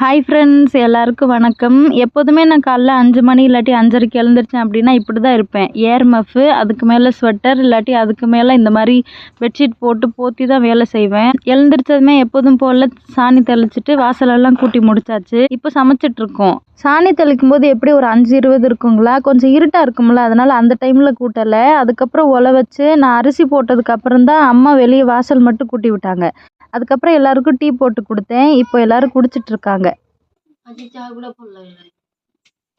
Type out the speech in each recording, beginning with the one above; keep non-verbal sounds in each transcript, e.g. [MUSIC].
Hi friends எல்லாருக்கும் வணக்கம். எப்போதுமே நான் காலைல அஞ்சு மணி இல்லாட்டி அஞ்சரைக்கு எழுந்திரிச்சேன் அப்படின்னா இப்படி தான் இருப்பேன். ஏர் மஃபு அதுக்கு மேலே ஸ்வெட்டர் இல்லாட்டி அதுக்கு மேலே இந்த மாதிரி பெட்ஷீட் போட்டு போத்தி தான் வேலை செய்வேன். எழுந்திரிச்சதுமே எப்போதும் போல் சாணி தெளிச்சிட்டு வாசலெல்லாம் கூட்டி முடிச்சாச்சு. இப்போ சமைச்சிட்ருக்கோம் சாணி தெளிக்கும் போது எப்படி ஒரு அஞ்சு இருபது இருக்குங்களா? கொஞ்சம் இருட்டாக இருக்கும்ல அதனால் அந்த டைமில் கூட்டலை. அதுக்கப்புறம் ஒலை வச்சு நான் அரிசி போட்டதுக்கப்புறம் தான் அம்மா வெளியே வாசல் மட்டும் கூட்டி விட்டாங்க. அதுக்கப்புறம் எல்லாருக்கும் டீ போட்டு கொடுத்தேன். இப்போ எல்லாரும் குடிச்சிட்டு இருக்காங்க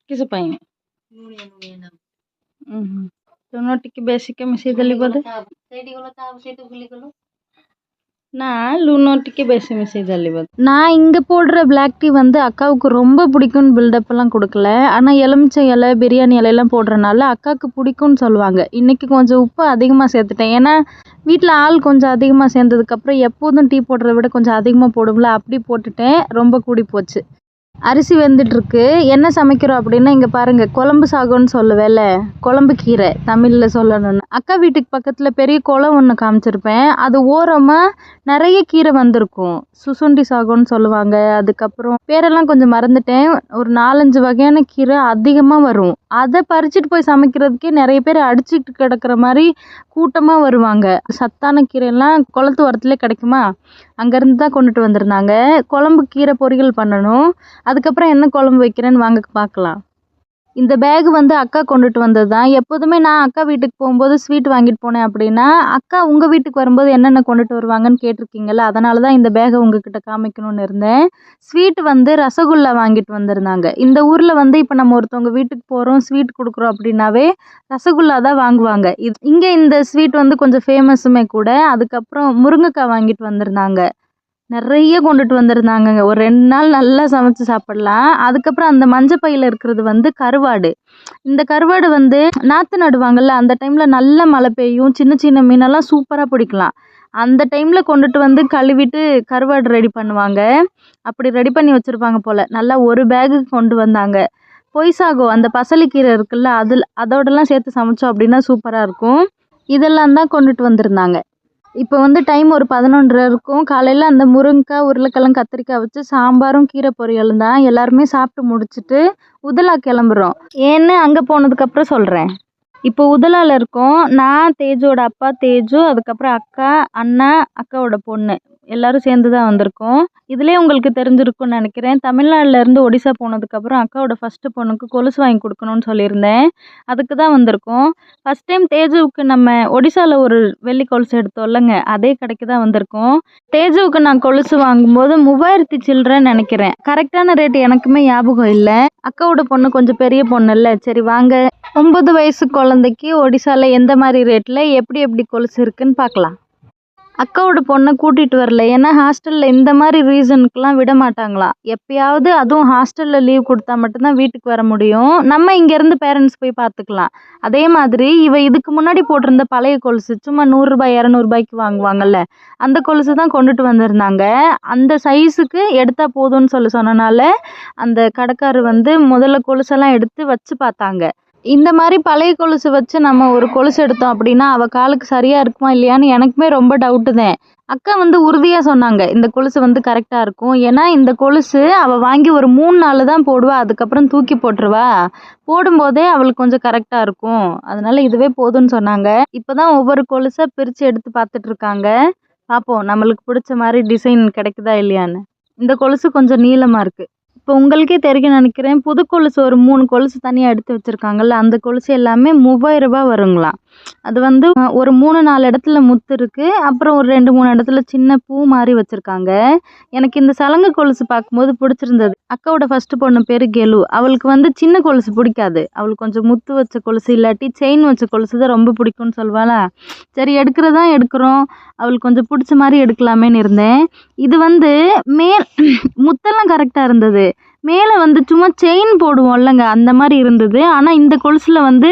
కిసు నోటికి బేసిక్ మిసి తెలియదు நான் ಲೂನೋಟಿಗೆ பேசி மிஷி தள்ளிவது நான் இங்கே போடுற பிளாக் டீ வந்து அக்காவுக்கு ரொம்ப பிடிக்கும்னு பில்டப்லாம் கொடுக்கல. ஆனால் எலுமிச்சை இலை பிரியாணி இலையெல்லாம் போடுறனால அக்காவுக்கு பிடிக்கும்னு சொல்லுவாங்க. இன்றைக்கி கொஞ்சம் உப்பு அதிகமாக சேர்த்துட்டேன். ஏன்னா வீட்டில் ஆள் கொஞ்சம் அதிகமாக சேர்ந்ததுக்கப்புறம் எப்போதும் டீ போடுறத விட கொஞ்சம் அதிகமாக போடும்ல அப்படி போட்டுட்டேன். ரொம்ப கூடி போச்சு. அரிசி வெந்துட்டுருக்கு. என்ன சமைக்கிறோம் அப்படின்னா இங்கே பாருங்கள் குழம்பு சாகம்னு சொல்லுவேல குழம்பு கீரை தமிழில் சொல்லணும்னு. அக்கா வீட்டுக்கு பக்கத்தில் பெரிய குளம் ஒன்று காமிச்சிருப்பேன். அது ஓரமாக நிறைய கீரை வந்திருக்கும். சுசுண்டி சாகுன்னு சொல்லுவாங்க. அதுக்கப்புறம் பேரெல்லாம் கொஞ்சம் மறந்துட்டேன். ஒரு நாலஞ்சு வகையான கீரை அதிகமாக வரும். அதை பறிச்சுட்டு போய் சமைக்கிறதுக்கே நிறைய பேர் அடிச்சுட்டு கிடக்குற மாதிரி கூட்டமாக வருவாங்க. சத்தான கீரைலாம் குளத்து ஓரத்துலேயே கிடைக்குமா? அங்கேருந்து தான் கொண்டுட்டு வந்திருந்தாங்க. குழம்பு கீரை பொரியல் பண்ணணும். அதுக்கப்புறம் என்ன குழம்பு வைக்கிறேன்னு வாங்க பார்க்கலாம். இந்த பேக் வந்து அக்கா கொண்டுட்டு வந்தது தான் எப்போதுமே நான் அக்கா வீட்டுக்கு போகும்போது ஸ்வீட் வாங்கிட்டு போனேன் அப்படின்னா அக்கா உங்கள் வீட்டுக்கு வரும்போது என்னென்ன கொண்டுட்டு வருவாங்கன்னு கேட்டிருக்கீங்கல்ல அதனால தான் இந்த பேகை உங்ககிட்ட காமிக்கணும்னு இருந்தேன். ஸ்வீட் வந்து ரசகுல்லா வாங்கிட்டு வந்திருந்தாங்க. இந்த ஊரில் வந்து இப்போ நம்ம ஒருத்தவங்க வீட்டுக்கு போகிறோம் ஸ்வீட் கொடுக்குறோம் அப்படின்னாவே ரசகுல்லா தான் வாங்குவாங்க. இது இங்கே இந்த ஸ்வீட் வந்து கொஞ்சம் ஃபேமஸுமே கூட அதுக்கப்புறம் முருங்கைக்காய் வாங்கிட்டு வந்திருந்தாங்க. நிறைய கொண்டுட்டு வந்திருந்தாங்கங்க. ஒரு ரெண்டு நாள் நல்லா சமைச்சு சாப்பிடலாம். அதுக்கப்புறம் அந்த மஞ்சள் பையில் இருக்கிறது வந்து கருவாடு. இந்த கருவாடு வந்து நாற்று நடுவாங்கள்ல அந்த டைமில் நல்ல மழை பெய்யும். சின்ன சின்ன மீனெல்லாம் சூப்பராக பிடிக்கலாம். அந்த டைமில் கொண்டுட்டு வந்து கழுவிட்டு கருவாடு ரெடி பண்ணுவாங்க. அப்படி ரெடி பண்ணி வச்சுருப்பாங்க போல். நல்லா ஒரு பேகு கொண்டு வந்தாங்க. பொய்சாகோ அந்த பசலிக்கீரை இருக்குல்ல அதில் அதோடலாம் சேர்த்து சமைச்சோம் அப்படின்னா சூப்பராக இருக்கும். இதெல்லாம் தான் கொண்டுட்டு வந்திருந்தாங்க. இப்போ வந்து டைம் ஒரு பதினொன்றரை இருக்கும். காலையில் அந்த முருங்கைக்காய் உருளைக்கிழங்கு கத்திரிக்காய் வச்சு சாம்பாரும் கீரை பொரியலும் தான் எல்லாருமே சாப்பிட்டு முடிச்சுட்டு உதலா கிளம்புறோம். ஏன்னு அங்கே போனதுக்கப்புறம் சொல்கிறேன் இப்போ உதலால இருக்கோம். நான் தேஜோட அப்பா தேஜு அதுக்கப்புறம் அக்கா அண்ணா அக்காவோட பொண்ணு. எல்லாரும் சேர்ந்து தான் வந்திருக்கோம். இதுலேயே உங்களுக்கு தெரிஞ்சிருக்கும்னு நினைக்கிறேன். தமிழ்நாட்டுல இருந்து ஒடிசா போனதுக்கப்புறம் அக்காவோட ஃபஸ்ட்டு பொண்ணுக்கு கொலுசு வாங்கி கொடுக்கணும்னு சொல்லியிருந்தேன். அதுக்கு தான் வந்திருக்கோம். ஃபஸ்ட் டைம் தேஜுவுக்கு நம்ம ஒடிசாவில் ஒரு வெள்ளி கொலுசு எடுத்தோம்லங்க அதே கடைக்கு தான் வந்திருக்கோம். தேஜுவுக்கு நான் கொலுசு வாங்கும்போது மூவாயிரத்தி சில்லறன்னு நினைக்கிறேன். கரெக்டான ரேட் எனக்குமே ஞாபகம் இல்லை. அக்காவோட பொண்ணு கொஞ்சம் பெரிய பொண்ணு இல்லை. சரி வாங்க. ஒம்பது வயசு குழந்தைக்கு ஒடிசாவில் எந்த மாதிரி ரேட்டில் எப்படி எப்படி கொலுசு இருக்குன்னு பார்க்கலாம். அக்காவோட பொண்ணை கூட்டிகிட்டு வரல. ஏன்னா ஹாஸ்டலில் இந்த மாதிரி ரீசனுக்குலாம் விட மாட்டாங்களாம் எப்பயாவது அதுவும் ஹாஸ்டலில் லீவ் கொடுத்தா மட்டும்தான் வீட்டுக்கு வர முடியும். நம்ம இங்கேருந்து பேரண்ட்ஸ் போய் பார்த்துக்கலாம். அதே மாதிரி இவ இதுக்கு முன்னாடி போட்டிருந்த பழைய கொலுசு சும்மா நூறுரூபா இரநூறுபாய்க்கு வாங்குவாங்கல்ல. அந்த கொலுசு தான் கொண்டுட்டு வந்திருந்தாங்க. அந்த சைஸுக்கு எடுத்தால் போதும்னு சொல்லி சொன்னனால அந்த கடைக்காரர் வந்து முதல்ல கொலுசெல்லாம் எடுத்து வச்சு பார்த்தாங்க. இந்த மாதிரி பழைய கொலுசு வச்சு நம்ம ஒரு கொலுசு எடுத்தோம் அப்படின்னா அவள் காலுக்கு சரியாக இருக்குமா இல்லையான்னு எனக்குமே ரொம்ப டவுட்டு தான் அக்கா வந்து உறுதியாக சொன்னாங்க இந்த கொலுசு வந்து கரெக்டாக இருக்கும். ஏன்னா இந்த கொலுசு அவள் வாங்கி ஒரு மூணு நாள் தான் போடுவா அதுக்கப்புறம் தூக்கி போட்டுருவா. போடும்போதே அவளுக்கு கொஞ்சம் கரெக்டாக இருக்கும். அதனால இதுவே போதும்னு சொன்னாங்க. இப்போ தான் ஒவ்வொரு கொலுசை பிரித்து எடுத்து பார்த்துட்டு இருக்காங்க. பார்ப்போம் நம்மளுக்கு பிடிச்ச மாதிரி டிசைன் கிடைக்குதா இல்லையான்னு. இந்த கொலுசு கொஞ்சம் நீளமாக இருக்குது இப்போ உங்களுக்கே தெரியும் நினைக்கிறேன். புது கொலுசு ஒரு மூணு கொலுசு தனியாக எடுத்து வச்சுருக்காங்கல்ல அந்த கொலுசு எல்லாமே மூவாயிரம் ரூபாய் வருங்களாம் அது வந்து ஒரு மூணு நாலு இடத்துல முத்து இருக்குது அப்புறம் ஒரு ரெண்டு மூணு இடத்துல சின்ன பூ மாதிரி வச்சுருக்காங்க. எனக்கு இந்த சலங்கை கொலுசு பார்க்கும்போது பிடிச்சிருந்தது. அக்காவோட ஃபஸ்ட்டு பொண்ணு பேர் கெலு. அவளுக்கு வந்து சின்ன கொலுசு பிடிக்காது. அவளுக்கு கொஞ்சம் முத்து வச்ச கொலுசு இல்லாட்டி செயின் வச்ச கொலுசு தான் ரொம்ப பிடிக்கும்னு சொல்வாளா? சரி எடுக்கிறதா எடுக்கிறோம். அவளுக்கு கொஞ்சம் பிடிச்ச மாதிரி எடுக்கலாமேன்னு இருந்தேன். இது வந்து மேல் [CLEARS THROAT] முத்தெல்லாம் கரெக்டாக இருந்தது. மேலே வந்து சும்மா செயின் போடுவோம் இல்லைங்க அந்த மாதிரி இருந்தது. ஆனால் இந்த கொலுசில் வந்து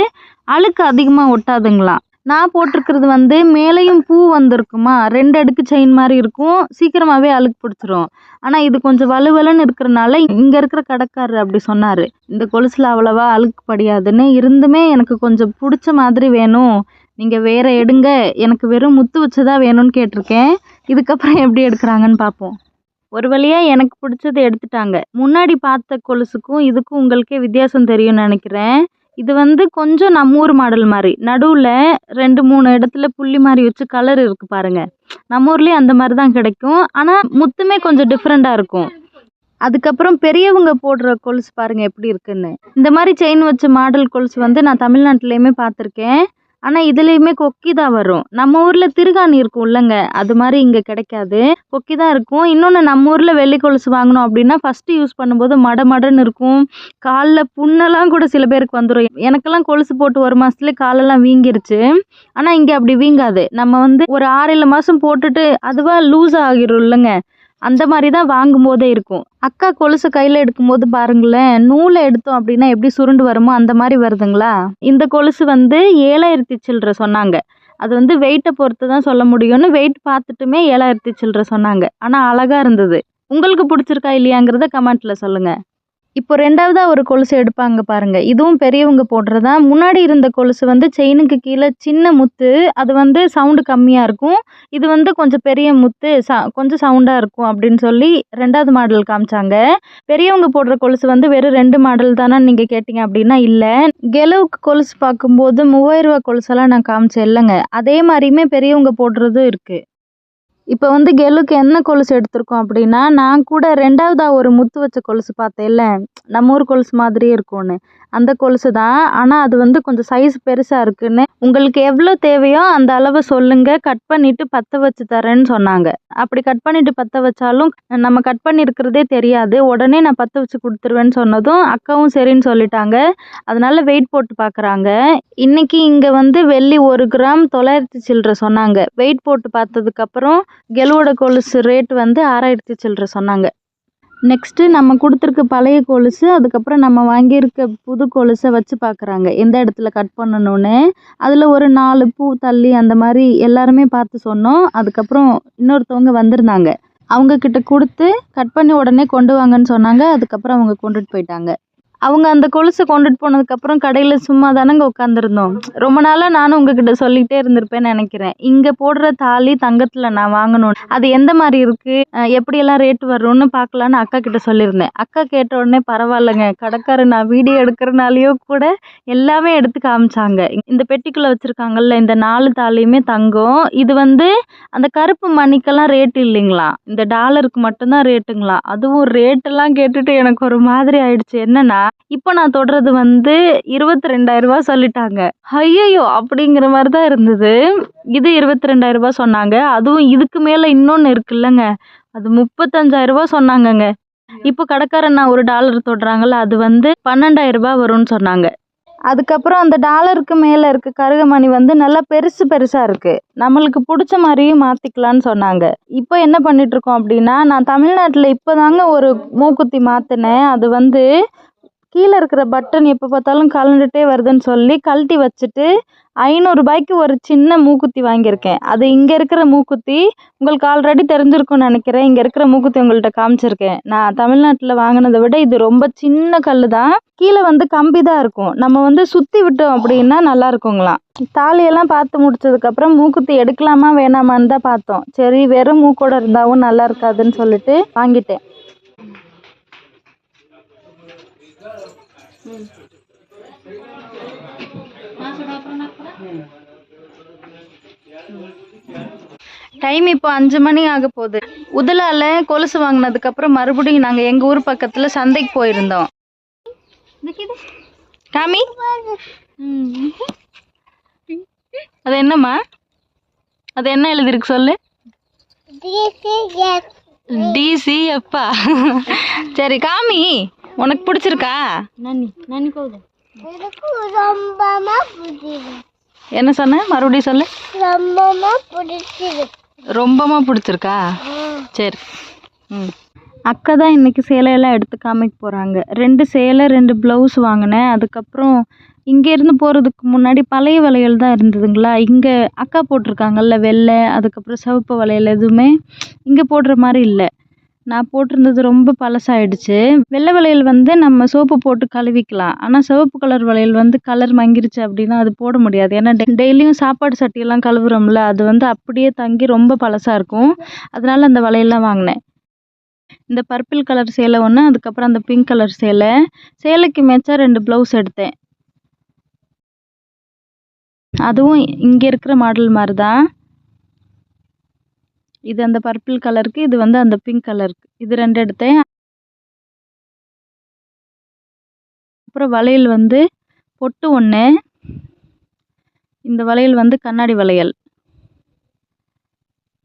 அழுக்கு அதிகமாக ஒட்டாதுங்களா? நான் போட்டிருக்கிறது வந்து மேலேயும் பூ வந்திருக்குமா? ரெண்டு அடுக்கு செயின் மாதிரி இருக்கும். சீக்கிரமாகவே அழுக்கு பிடிச்சிரும். ஆனால் இது கொஞ்சம் வலுவலுன்னு இருக்கிறனால இங்கே இருக்கிற கடைக்காரர் அப்படி சொன்னார். இந்த கொலுசில் அவ்வளவா அழுக்கு படியாதுன்னு. இருந்துமே எனக்கு கொஞ்சம் பிடிச்ச மாதிரி வேணும். நீங்கள் வேறு எடுங்க. எனக்கு வெறும் முத்து வச்சதா வேணும்னு கேட்டிருக்கேன். இதுக்கப்புறம் எப்படி எடுக்கிறாங்கன்னு பார்ப்போம் ஒரு வழியாக எனக்கு பிடிச்சது எடுத்துட்டாங்க. முன்னாடி பார்த்த கொலுசுக்கும் இதுக்கும் உங்களுக்கே வித்தியாசம் தெரியும்னு நினைக்கிறேன். இது வந்து கொஞ்சம் நம்ம ஊர் மாடல் மாதிரி. நடுவில் ரெண்டு மூணு இடத்துல புள்ளி மாதிரி வச்சு கலர் இருக்குது பாருங்கள் நம்ம ஊர்லேயும் அந்த மாதிரி தான் கிடைக்கும். ஆனால் முத்துமே கொஞ்சம் டிஃப்ரெண்ட்டாக இருக்கும். அதுக்கப்புறம் பெரியவங்க போடுற கொலுசு பாருங்கள் எப்படி இருக்குன்னு. இந்த மாதிரி செயின் வச்ச மாடல் கொலுசு வந்து நான் தமிழ்நாட்டிலையுமே பார்த்துருக்கேன். ஆனால் இதுலேயுமே கொக்கி தான் வரும். நம்ம ஊரில் திருகாணி இருக்கும் இல்லைங்க. அது மாதிரி இங்கே கிடைக்காது. கொக்கி தான் இருக்கும். இன்னொன்று நம்ம ஊரில் வெள்ளி கொலுசு வாங்கினோம் அப்படின்னா ஃபஸ்ட்டு யூஸ் பண்ணும்போது மட மடன்னு இருக்கும். காலில் புண்ணெல்லாம் கூட சில பேருக்கு வந்துடும் எனக்கெல்லாம் கொலுசு போட்டு ஒரு மாதத்துலேயே காலெல்லாம் வீங்கிருச்சு. ஆனால் இங்கே அப்படி வீங்காது. நம்ம வந்து ஒரு ஆறு ஏழு மாதம் போட்டுட்டு அதுவாக லூஸ் ஆகிரும் இல்லைங்க. அந்த மாதிரி தான் வாங்கும் போதே இருக்கும். அக்கா கொலுசு கையில் எடுக்கும்போது பாருங்களேன் நூலை எடுத்தோம் அப்படின்னா எப்படி சுருண்டு வருமோ அந்த மாதிரி வருதுங்களா? இந்த கொலுசு வந்து ஏழாயிரத்தி சில்லற சொன்னாங்க. அது வந்து வெயிட்டை பொறுத்து தான் சொல்ல முடியும்னு வெயிட் பார்த்துட்டுமே ஏழாயிரத்தி சில்லற சொன்னாங்க. ஆனால் அழகாக இருந்தது. உங்களுக்கு பிடிச்சிருக்கா இல்லையாங்கிறத கமெண்ட்டில் சொல்லுங்கள் இப்போ ரெண்டாவதாக ஒரு கொலுசு எடுப்பாங்க பாருங்கள் இதுவும் பெரியவங்க போடுறதா. முன்னாடி இருந்த கொலுசு வந்து செயினுக்கு கீழே சின்ன முத்து அது வந்து சவுண்டு கம்மியாக இருக்கும். இது வந்து கொஞ்சம் பெரிய முத்து ச கொஞ்சம் சவுண்டாக இருக்கும் அப்படின்னு சொல்லி ரெண்டாவது மாடல் காமிச்சாங்க. பெரியவங்க போடுற கொலுசு வந்து வெறும் ரெண்டு மாடல் தானே நீங்கள் கேட்டிங்க அப்படின்னா இல்லை. கெலவுக்கு கொலுசு பார்க்கும்போது மூவாயிரம் ரூபா கொலுசெல்லாம் நான் காமிச்சேன் இல்லைங்க. அதே மாதிரியுமே பெரியவங்க போடுறதும் இருக்குது இப்போ வந்து கெல்லுக்கு என்ன கொலுசு எடுத்திருக்கோம் அப்படின்னா நான் கூட ரெண்டாவதாக ஒரு முத்து வச்ச கொலுசு பார்த்தேன்ல. நம்ம ஊர் கொலுசு மாதிரியே இருக்கும்னு. அந்த கொலுசு தான். ஆனால் அது வந்து கொஞ்சம் சைஸ் பெருசாக இருக்குன்னு உங்களுக்கு எவ்வளோ தேவையோ அந்த அளவை சொல்லுங்கள் கட் பண்ணிவிட்டு பற்ற வச்சு தரேன்னு சொன்னாங்க. அப்படி கட் பண்ணிவிட்டு பற்ற வச்சாலும் நம்ம கட் பண்ணியிருக்கிறதே தெரியாது. உடனே நான் பற்ற வச்சு கொடுத்துருவேன்னு சொன்னதும் அக்காவும் சரின்னு சொல்லிட்டாங்க. அதனால் வெயிட் போட்டு பார்க்குறாங்க இன்றைக்கி இங்கே வந்து வெள்ளி ஒரு கிராம் தொள்ளாயிரத்தி சில்லற சொன்னாங்க. வெயிட் போட்டு பார்த்ததுக்கப்புறம் கெலுவோட கொலுசு ரேட் வந்து ஆறாயிரத்தி சில்லற சொன்னாங்க. நெக்ஸ்ட்டு நம்ம கொடுத்துருக்க பழைய கொலுசு அதுக்கப்புறம் நம்ம வாங்கியிருக்க புது கொலுசை வச்சு பார்க்குறாங்க எந்த இடத்துல கட் பண்ணணும்னு. அதில் ஒரு நாலு பூ தள்ளி அந்த மாதிரி எல்லாருமே பார்த்து சொன்னோம். அதுக்கப்புறம் இன்னொருத்தவங்க வந்திருந்தாங்க. அவங்கக்கிட்ட கொடுத்து கட் பண்ணி உடனே கொண்டு வாங்கன்னு சொன்னாங்க. அதுக்கப்புறம் அவங்க கொண்டுட்டு போயிட்டாங்க. அவங்க அந்த கொலுசை கொண்டுட்டு போனதுக்கப்புறம் கடையில் சும்மா தானங்க உட்காந்துருந்தோம் ரொம்ப நாளாக நானும் உங்ககிட்ட சொல்லிகிட்டே இருந்திருப்பேன்னு நினைக்கிறேன். இங்கே போடுற தாலி தங்கத்தில் நான் வாங்கணும். அது எந்த மாதிரி இருக்குது எப்படியெல்லாம் ரேட் வரும்னு பார்க்கலான்னு அக்கா கிட்ட சொல்லியிருந்தேன். அக்கா கேட்ட உடனே பரவாயில்லைங்க கடைக்காரர் நான் வீடியோ எடுக்கிறனாலேயோ கூட எல்லாமே எடுத்து காமிச்சாங்க. இந்த பெட்டிக்குள்ளே வச்சுருக்காங்கல்ல இந்த நாலு தாலியுமே தங்கம். இது வந்து அந்த கருப்பு மணிக்கெல்லாம் ரேட் இல்லைங்களா? இந்த டாலருக்கு மட்டும்தான் ரேட்டுங்களா அதுவும் ரேட்டெல்லாம் கேட்டுட்டு எனக்கு ஒரு மாதிரி ஆயிடுச்சு. என்னன்னா இப்போ நான் தொடுறது வந்து இருபத்தி ரெண்டாயிரம் ரூபா சொல்லிட்டாங்க. ஐயையோ! அப்படிங்கிற மாதிரி தான் இருந்தது. இது இருபத்தி ரெண்டாயிரம் ரூபா சொன்னாங்க. அதுவும் இதுக்கு மேலே இன்னொன்று இருக்குல்லங்க. அது முப்பத்தஞ்சாயிரம் ரூபா சொன்னாங்கங்க. இப்போ கடைக்காரன் நான் ஒரு டாலர் தொடுறாங்கல்ல அது வந்து பன்னெண்டாயிரம் ரூபா வரும்னு சொன்னாங்க. அதுக்கப்புறம் அந்த டாலருக்கு மேலே இருக்க கருகமணி வந்து நல்லா பெருசு பெருசாக இருக்குது நம்மளுக்கு பிடிச்ச மாதிரியும் மாற்றிக்கலான்னு சொன்னாங்க. இப்போ என்ன பண்ணிகிட்ருக்கோம் அப்படின்னா நான் தமிழ்நாட்டில் இப்போ தாங்க ஒரு மூக்குத்தி மாற்றினேன் அது வந்து கீழே இருக்கிற பட்டன் எப்போ பார்த்தாலும் கலண்டுட்டே வருதுன்னு சொல்லி கழட்டி வச்சுட்டு ஐநூறுரூபாய்க்கு ஒரு சின்ன மூக்குத்தி வாங்கியிருக்கேன். அது இங்கே இருக்கிற மூக்குத்தி உங்களுக்கு ஆல்ரெடி தெரிஞ்சிருக்கும்னு நினைக்கிறேன். இங்கே இருக்கிற மூக்குத்தி உங்கள்கிட்ட காமிச்சிருக்கேன். நான் தமிழ்நாட்டில் வாங்கினதை விட இது ரொம்ப சின்ன கல் தான் கீழே வந்து கம்பி தான் இருக்கும். நம்ம வந்து சுற்றி விட்டோம் அப்படின்னா நல்லா இருக்குங்களாம் தாலியெல்லாம் பார்த்து முடிச்சதுக்கப்புறம் மூக்குத்தி எடுக்கலாமா வேணாமான்னு தான் பார்த்தோம். சரி வெறும் மூக்கோட இருந்தாவும் நல்லா இருக்காதுன்னு சொல்லிட்டு வாங்கிட்டேன். டைம் இப்போ அஞ்சு மணி ஆக போகுது. உதலால கொலுசு வாங்கினதுக்கப்புறம் மறுபடியும் நாங்கள் எங்கள் ஊர் பக்கத்தில் சந்தைக்கு போயிருந்தோம். காமி. அது என்னம்மா? அது என்ன எழுதிருக்கு சொல்லு? டிசிஎஃப்பா சரி காமி. உனக்கு பிடிச்சிருக்கா? என்ன சொன்ன? மறுபடியும் சொல்லு. ரொம்பமா பிடிச்சிருக்கு. ரொம்பமா பிடிச்சிருக்கா? சரி. ம். அக்கா தான் இன்றைக்கி சேலையெல்லாம் எடுத்து காமிக்க போகிறாங்க ரெண்டு சேலை ரெண்டு ப்ளவுஸ் வாங்கினேன். அதுக்கப்புறம் இங்கேருந்து போகிறதுக்கு முன்னாடி பழைய வளையல் தான் இருந்ததுங்களா? இங்கே அக்கா போட்டிருக்காங்கல்ல வெள்ளை அதுக்கப்புறம் சிவப்பு வளையல் எதுவுமே இங்கே போடுற மாதிரி இல்லை. நான் போட்டிருந்தது ரொம்ப பழசாயிடுச்சு. வெள்ளை வளையல் வந்து நம்ம சோப்பு போட்டு கழுவிக்கலாம். ஆனால் சிவப்பு கலர் வளையல் வந்து கலர் மங்கிருச்சு அப்படின்னா அது போட முடியாது. ஏன்னா டெ டெய்லியும் சாப்பாடு சட்டியெல்லாம் கழுவுறோம்ல அது வந்து அப்படியே தங்கி ரொம்ப பழசாக இருக்கும். அதனால் அந்த வளையல்லாம் வாங்கினேன். இந்த பர்பிள் கலர் சேலை ஒன்று அதுக்கப்புறம் அந்த பிங்க் கலர் சேலை. சேலைக்கு மேட்சாக ரெண்டு ப்ளவுஸ் எடுத்தேன். அதுவும் இங்கே இருக்கிற மாடல் மாதிரி தான் இது அந்த பர்பிள் கலருக்கு இது வந்து அந்த பிங்க் கலருக்கு இது ரெண்டு எடுத்தேன். அப்புறம் வளையல் வந்து பொட்டு ஒன்று இந்த வளையல் வந்து கண்ணாடி வளையல்.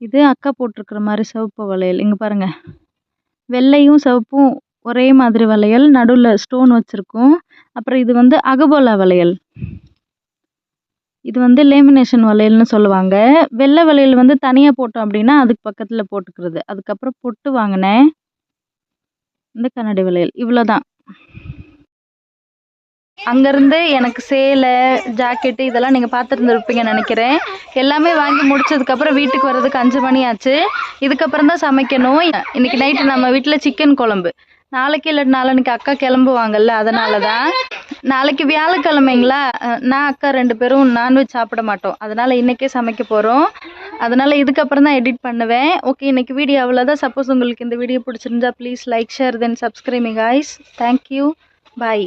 இது அக்கா போட்டிருக்கிற மாதிரி சிவப்பு வளையல். இங்கே பாருங்க. வெள்ளையும் சிவப்பும் ஒரே மாதிரி வளையல். நடுவில் ஸ்டோன் வச்சுருக்கும். அப்புறம் இது வந்து அகபோலா வளையல். இது வந்து லேமினேஷன் வளையல்னு சொல்லுவாங்க. வெள்ளை வளையல் வந்து தனியாக போட்டோம் அப்படின்னா அதுக்கு பக்கத்தில் போட்டுக்கிறது. அதுக்கப்புறம் பொட்டு வாங்கினேன். இந்த கண்ணாடி வளையல். இவ்வளோதான் அங்கேருந்து எனக்கு சேலை ஜாக்கெட்டு இதெல்லாம் நீங்கள் பார்த்துருந்துருப்பீங்கன்னு நினைக்கிறேன். எல்லாமே வாங்கி முடிச்சதுக்கப்புறம் வீட்டுக்கு வர்றதுக்கு அஞ்சு மணி ஆச்சு. இதுக்கப்புறம் தான் சமைக்கணும். இன்னைக்கு நைட்டு நம்ம வீட்டில் சிக்கன் குழம்பு. நாளைக்கு இல்லை நாளைக்கு அக்கா கிளம்புவாங்கல்ல அதனால தான் நாளைக்கு வியாழக்கிழமைங்களா? நான் அக்கா ரெண்டு பேரும் நான்வெஜ் சாப்பிட மாட்டோம். அதனால் இன்றைக்கே சமைக்க போகிறோம் அதனால் இதுக்கப்புறம் தான் எடிட் பண்ணுவேன். ஓகே இன்னைக்கு வீடியோ அவ்வளோதான் சப்போஸ் உங்களுக்கு இந்த வீடியோ பிடிச்சிருந்தா please like share then subscribing guys thank you bye